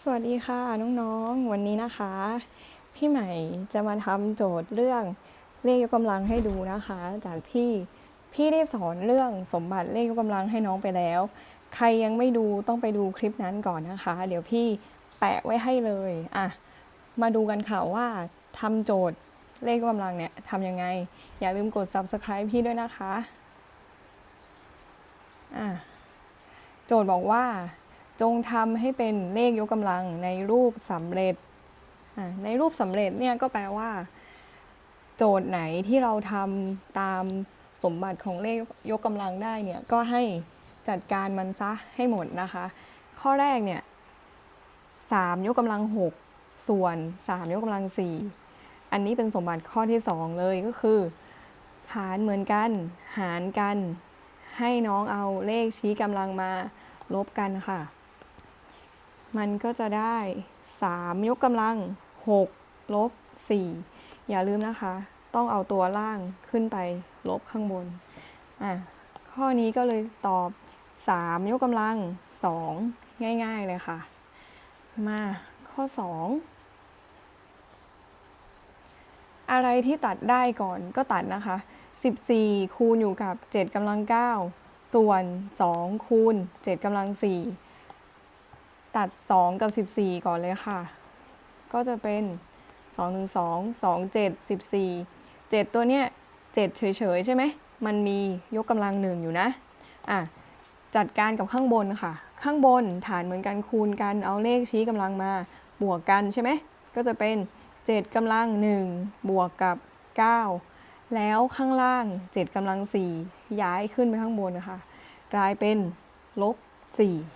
สวัสดีค่ะน้องๆ วันนี้นะคะ พี่ใหม่จะมาทำโจทย์เรื่องเลขยกกำลังให้ดูนะคะ จากที่พี่ได้สอนเรื่องสมบัติเลขยกกำลังให้น้องไปแล้ว ใครยังไม่ดูต้องไปดูคลิปนั้นก่อนนะคะ เดี๋ยวพี่แปะไว้ให้เลยอะมาดูกันค่ะว่าทำโจทย์เลขยกกำลังเนี่ยทำยังไง อย่าลืมกด subscribe พี่ด้วยนะคะอะโจทย์บอกว่า จงทำให้เป็นเลขยกกำลังในรูปสำเร็จ ในรูปสำเร็จเนี่ยก็แปลว่า โจทย์ไหนที่เราทำตามสมบัติของเลขยกกำลังได้เนี่ยก็ให้จัดการมันซะให้หมดนะคะ ข้อแรกเนี่ย3ยกกำลัง6ส่วน3ยกกำลัง4อันนี้เป็นสมบัติข้อที่2เลยก็คือ หารเหมือนกัน หารกัน ให้น้องเอาเลขชี้กำลังมาลบกันค่ะ มันก็จะได้ 3 ยกกำลัง 6 ลบ 4 อย่าลืมนะคะ ต้องเอาตัวล่างขึ้นไปลบข้างบน อะ ข้อนี้ก็เลยตอบ 3 ยกกำลัง 2 ง่าย ๆ เลยค่ะ มาข้อ 2 อะไรที่ตัดได้ก่อนก็ตัดนะคะ 14 คูณอยู่กับ 7กำลัง 9 ส่วน 2 คูณ 7กำลัง 4 ตัด 2 กับ 14 ก่อนเลยค่ะ ก็จะเป็น 2 1 2 2 7 14 7 ตัวเนี้ย7เฉยๆ ใช่ไหม มันมียกกำลังหนึ่งอยู่นะ อะ จัดการกับข้างบนค่ะ ข้างบนฐานเหมือนกันคูณกันเอาเลขชี้กำลังมา บวกกันใช่ไหม ก็จะเป็น 7กำลัง 1 บวกกับ 9 แล้วข้างล่าง 7กำลัง 4 ย้ายขึ้นไปข้างบนนะคะกลายเป็นลบ4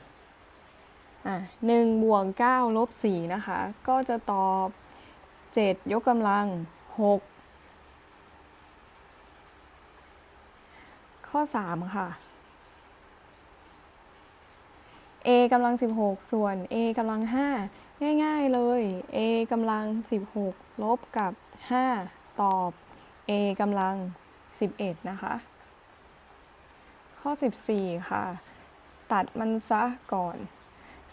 อะ1บวก9ลบ4นะคะ ก็จะตอบ7ยกกำลัง6ข้อ3ค่ะ a กำลัง16ส่วน a กำลัง5ง่ายๆเลย a กำลัง16ลบกับ5ตอบ a กำลัง11นะคะ ข้อ14ค่ะ ตัดมันซะก่อน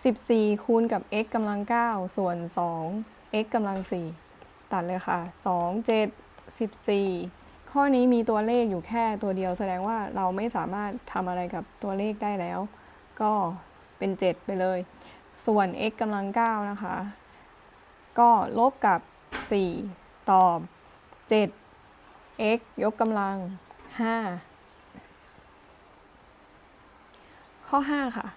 14 คูณกับ x กำลัง 9 ส่วน 2 x กำลัง 4 ตัดเลยค่ะ 2 7 14 ข้อนี้มีตัวเลขอยู่แค่ตัวเดียว แสดงว่าเราไม่สามารถทำอะไรกับตัวเลขได้แล้ว ก็เป็น 7 ไปเลย ส่วน x กำลัง 9 นะคะ ก็ลบกับ 4 ตอบ 7 x ยกกำลัง 5 ข้อ 5 ค่ะ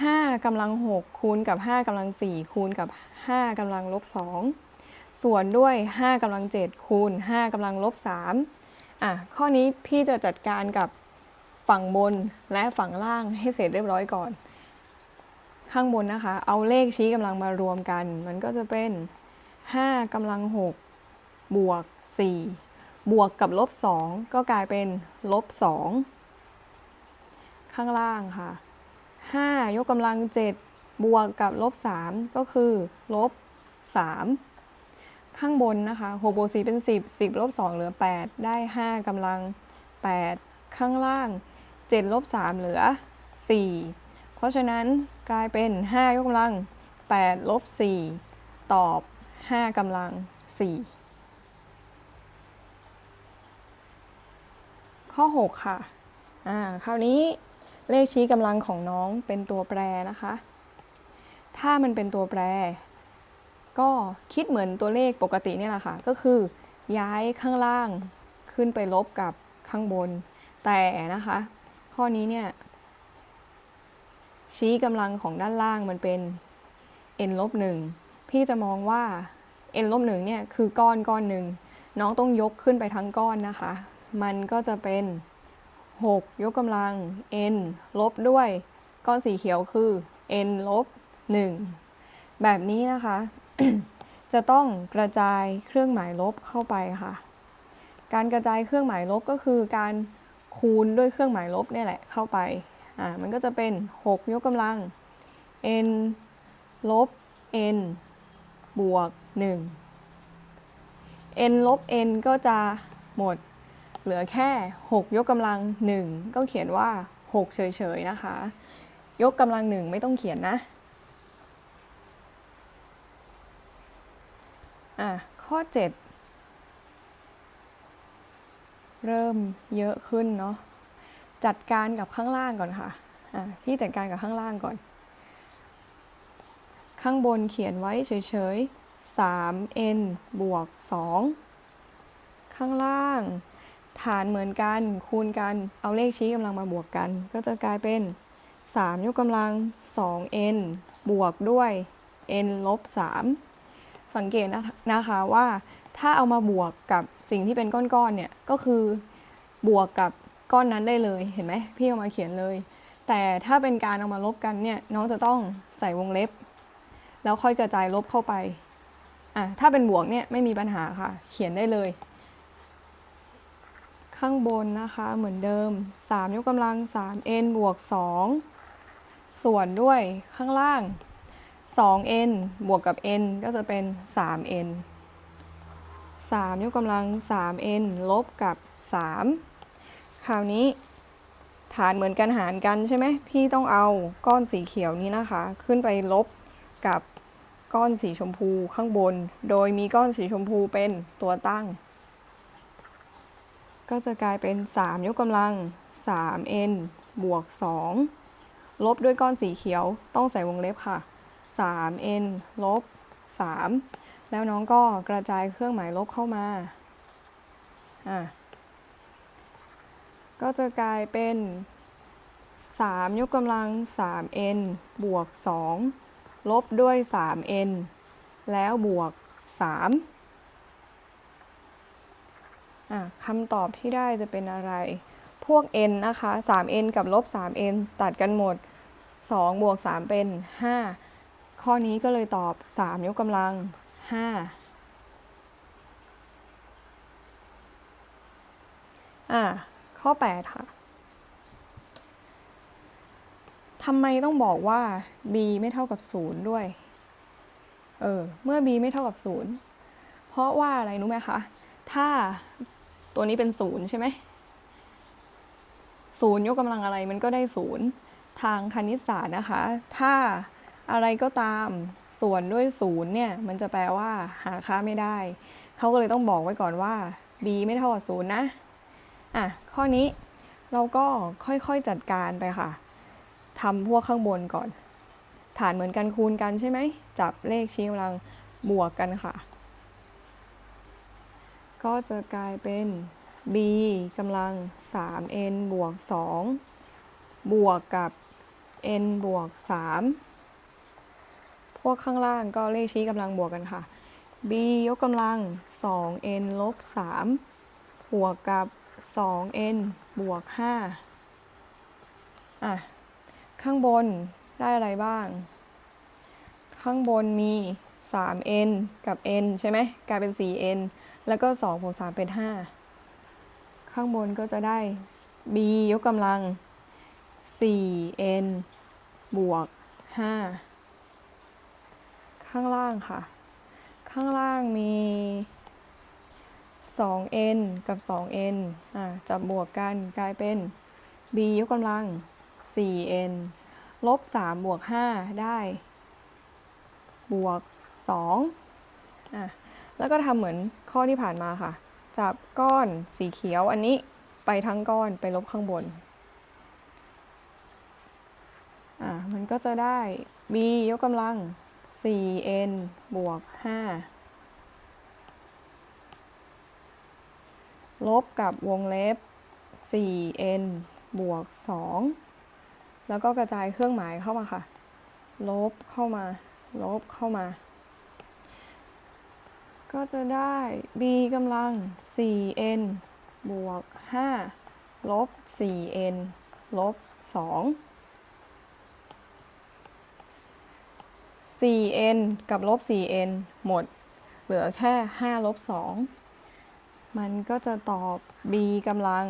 5กำลัง6คูณกับ 5กำลัง4คูณกับ 5กำลังลบ2ส่วนด้วย 5กำลัง7คูณ 5กำลังลบ3อะข้อนี้พี่จะจัดการกับฝั่งบนและฝั่งล่างให้เสร็จเรียบร้อยก่อน ข้างบนนะคะ เอาเลขชี้กำลังมารวมกัน มันก็จะเป็น 5กำลัง6บวก 4 บวกกับลบ2ก็กลายเป็นลบ2ข้างล่างค่ะ 5 ยกกำลัง 7 บวกกับลบ 3 ก็คือลบ 3 ข้างบนนะคะ6บวก4เป็น 10 10ลบ2เหลือ 8 ได้ 5กำลัง 8 ข้างล่าง 7 ลบ 3 เหลือ 4 เพราะฉะนั้นกลายเป็น 5 ยกกำลัง 8 ลบ 4 ตอบ 5กำลัง 4 ข้อ 6 ค่ะอ่าคราวนี้ เลขชี้กำลังของน้องเป็นตัวแปรนะคะ ถ้ามันเป็นตัวแปร ก็คิดเหมือนตัวเลขปกติเนี่ยแหละค่ะ ก็คือย้ายข้างล่างขึ้นไปลบกับข้างบน แต่นะคะ ข้อนี้เนี่ย ชี้กำลังของด้านล่างมันเป็น n ลบหนึ่งพี่จะมองว่า n ลบหนึ่งเนี่ยคือก้อนก้อนหนึ่งน้องต้องยกขึ้นไปทั้งก้อนนะคะ มันก็จะเป็น 6 ยกกำลัง n ลบด้วย ก้อนสีเขียวคือ n ลบ 1 แบบนี้นะคะ จะต้องกระจายเครื่องหมายลบเข้าไปค่ะ การกระจายเครื่องหมายลบก็คือการคูณด้วยเครื่องหมายลบเนี่ยแหละเข้าไป อ่า มันก็จะเป็น 6 ยกกำลัง n ลบ n บวก 1 n ลบ n ก็จะหมด เหลือแค่ 6 ยกกำลัง 1 ก็เขียนว่า 6 เฉยๆนะคะ ยกกำลังหนึ่งไม่ต้องเขียนนะอะข้อ 7 เริ่มเยอะขึ้นเนาะจัดการกับข้างล่างก่อนค่ะอะพี่จัดการกับข้างล่างก่อน ข้างบนเขียนไว้เฉยๆ 3n บวก 2 ข้างล่าง ฐานเหมือนกันคูณกันเอาเลขชี้กำลังมาบวกกัน ก็จะกลายเป็น 3 ยกกำลัง 2n บวกด้วย n ลบ 3 สังเกตนะนะคะว่าถ้าเอามาบวกกับสิ่งที่เป็นก้อนๆเนี่ย ก็คือบวกกับก้อนนั้นได้เลยเห็นไหมพี่เอามาเขียนเลย แต่ถ้าเป็นการเอามาลบกันเนี่ยน้องจะต้องใส่วงเล็บ แล้วค่อยกระจายลบเข้าไปอะถ้าเป็นบวกเนี่ยไม่มีปัญหาค่ะ เขียนได้เลย ข้างบนนะคะเหมือนเดิม 3 ยกกำลัง 3n บวก 2 ส่วนด้วยข้างล่าง 2n บวกกับ n ก็จะเป็น 3n 3 ยกกำลัง 3n ลบกับ 3 คราวนี้ฐานเหมือนกันหารกันใช่ไหมพี่ต้องเอาก้อนสีเขียวนี้นะคะ ขึ้นไปลบกับก้อนสีชมพูข้างบน โดยมีก้อนสีชมพูเป็นตัวตั้ง ก็จะกลายเป็น 3 ยกกำลัง 3n บวก 2 ลบด้วยก้อนสีเขียวต้องใส่วงเล็บค่ะ 3n ลบ 3 แล้วน้องก็กระจายเครื่องหมายลบเข้ามา อะ ก็จะกลายเป็น 3 ยกกำลัง 3n บวก 2 ลบด้วย 3n แล้วบวก 3 คำตอบที่ได้จะเป็นอะไร พวก n นะคะ 3n กับลบ 3n ตัดกันหมด 2 บวก 3 เป็น 5 ข้อนี้ก็เลยตอบ 3 ยกกำลัง 5 อะข้อ 8 ค่ะทำไมต้องบอกว่า b ไม่เท่ากับ 0 ด้วย เออ เมื่อ b ไม่เท่ากับ 0 เพราะว่าอะไรรู้ไหมคะ ถ้า ตัวนี้เป็น0ใช่ไหม0ยกกำลังอะไรมันก็ได้0ทางคณิตศาสตร์นะคะ ถ้าอะไรก็ตามส่วนด้วย0เนี่ย มันจะแปลว่า หาค่าไม่ได้ เขาก็เลยต้องบอกไว้ก่อนว่า b ไม่เท่ากับ0นะ อะ ข้อนี้เราก็ค่อยๆจัดการไปค่ะทำพวกข้างบนก่อน ฐานเหมือนกันคูณกันใช่ไหม จับเลขชี้กำลังบวกกันค่ะ ก็จะกลายเป็น b กำลัง 3n บวก 2 บวกกับ n บวก 3 พวกข้างล่างก็เลขชี้กำลังบวกกันค่ะ b ยกกำลัง 2n ลบ 3 บวกกับ 2n บวก 5 อะ ข้างบนได้อะไรบ้าง ข้างบนมี 3n กับ n ใช่ไหมกลายเป็น 4n แล้วก็2บวก3เป็น 5 ข้างบนก็จะได้ b ยกกำลัง 4n บวก 5 ข้างล่างค่ะ ข้างล่างมี 2n กับ 2n อะจับบวกกันกลายเป็น b ยกกำลัง 4n ลบ 3 บวก 5 ได้ บวก 2 อะ แล้วก็ทำเหมือนข้อที่ผ่านมาค่ะ จับก้อนสีเขียวอันนี้ไปทั้งก้อนไปลบข้างบน อะมันก็จะได้ b ยกกำลัง 4n บวก 5 ลบกับวงเล็บ 4n บวก 2 แล้วก็กระจายเครื่องหมายเข้ามาค่ะ ลบเข้ามา ลบเข้ามา ก็จะได้ b กำลัง 4n บวก 5 ลบ 4n ลบ 2 4n กับลบ 4n หมด เหลือแค่ 5 ลบ 2 มันก็จะตอบ b กำลัง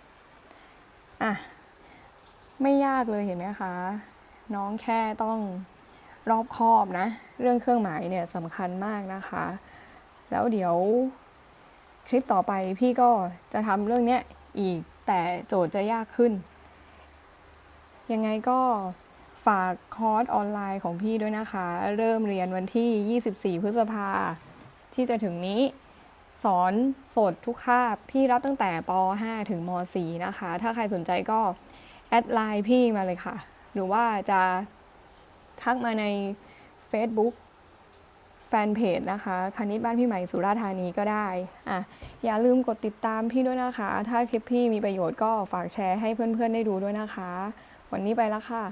3 อะ ไม่ยากเลยเห็นไหมคะ น้องแค่ต้อง รอบคอบนะ เรื่องเครื่องหมายเนี่ยสำคัญมากนะคะ แล้วเดี๋ยวคลิปต่อไปพี่ก็จะทำเรื่องเนี้ยอีกแต่โจทย์จะยากขึ้น ยังไงก็ฝากคอร์สออนไลน์ของพี่ด้วยนะคะ เริ่มเรียนวันที่ 24 พฤษภาที่จะถึงนี้ สอนสดทุกคาบ พี่รับตั้งแต่ป .5 ถึงม .4 นะคะ ถ้าใครสนใจก็ แอดไลน์พี่มาเลยค่ะ หรือว่าจะ ทักมาใน Facebook แฟนเพจนะคะคณิตบ้านพี่ใหม่สุราษฎร์ธานีก็ได้อะอย่าลืมกดติดตามพี่ด้วยนะคะ ถ้าคลิปพี่มีประโยชน์ก็ฝากแชร์ให้เพื่อนๆได้ดูด้วยนะคะ วันนี้ไปแล้วค่ะ